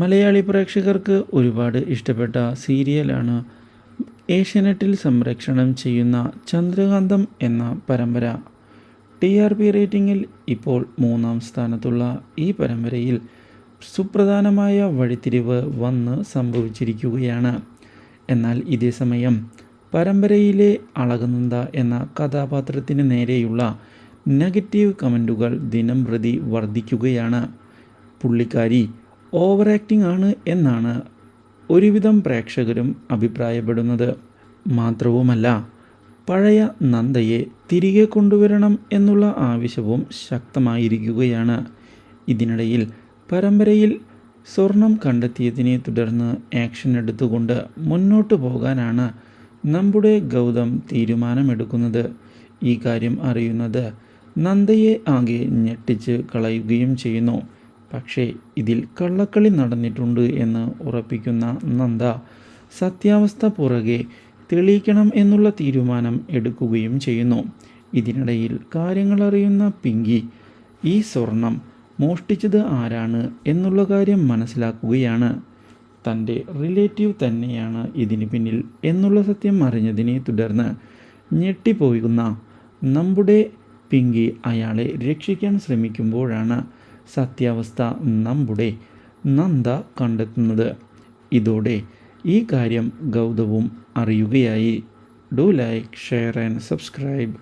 മലയാളി പ്രേക്ഷകർക്ക് ഒരുപാട് ഇഷ്ടപ്പെട്ട സീരിയലാണ് ഏഷ്യാനെറ്റിൽ സംരക്ഷണം ചെയ്യുന്ന ചന്ദ്രകാന്തം എന്ന പരമ്പര. ടി ആർ പി റേറ്റിംഗിൽ ഇപ്പോൾ മൂന്നാം സ്ഥാനത്തുള്ള ഈ പരമ്പരയിൽ സുപ്രധാനമായ വഴിത്തിരിവ് വന്ന് സംഭവിച്ചിരിക്കുകയാണ്. എന്നാൽ ഇതേ സമയം പരമ്പരയിലെ അളകനന്ദ എന്ന കഥാപാത്രത്തിന് നേരെയുള്ള നെഗറ്റീവ് കമന്റുകൾ ദിനം പ്രതി വർദ്ധിക്കുകയാണ്. പുള്ളിക്കാരി ഓവർ ആക്ടിംഗ് ആണ് എന്നാണ് ഒരുവിധം പ്രേക്ഷകരും അഭിപ്രായപ്പെടുന്നത്. മാത്രവുമല്ല പഴയ നന്ദയെ തിരികെ കൊണ്ടുവരണം എന്നുള്ള ആവശ്യവും ശക്തമായിരിക്കുകയാണ്. ഇതിനിടയിൽ പരമ്പരയിൽ സ്വർണം കണ്ടെത്തിയതിനെ തുടർന്ന് ആക്ഷൻ എടുത്തുകൊണ്ട് മുന്നോട്ട് പോകാനാണ് നമ്മുടെ ഗൗതം തീരുമാനമെടുക്കുന്നത്. ഈ കാര്യം അറിയുന്നത് നന്ദയെ ആകെ ഞെട്ടിച്ച് കളയുകയും ചെയ്യുന്നു. പക്ഷേ ഇതിൽ കള്ളക്കളി നടന്നിട്ടുണ്ട് എന്ന് ഉറപ്പിക്കുന്ന നന്ദ സത്യാവസ്ഥ പുറകെ തെളിയിക്കണം എന്നുള്ള തീരുമാനം എടുക്കുകയും ചെയ്യുന്നു. ഇതിനിടയിൽ കാര്യങ്ങൾ അറിയുന്ന പിങ്കി ഈ സ്വർണം മോഷ്ടിച്ചത് ആരാണ് എന്നുള്ള കാര്യം മനസ്സിലാക്കുകയാണ്. തന്റെ റിലേറ്റീവ് തന്നെയാണ് ഇതിന് പിന്നിൽ എന്നുള്ള സത്യം അറിഞ്ഞതിനെ തുടർന്ന് ഞെട്ടിപ്പോകുന്ന നമ്മുടെ പിങ്കി അയാളെ രക്ഷിക്കാൻ ശ്രമിക്കുമ്പോഴാണ് സത്യാവസ്ഥ നമ്മുടെ നന്ദ കണ്ടെത്തുന്നത്. ഇതോടെ ഈ കാര്യം ഗൗതവും അറിയുകയായി. Do like share and subscribe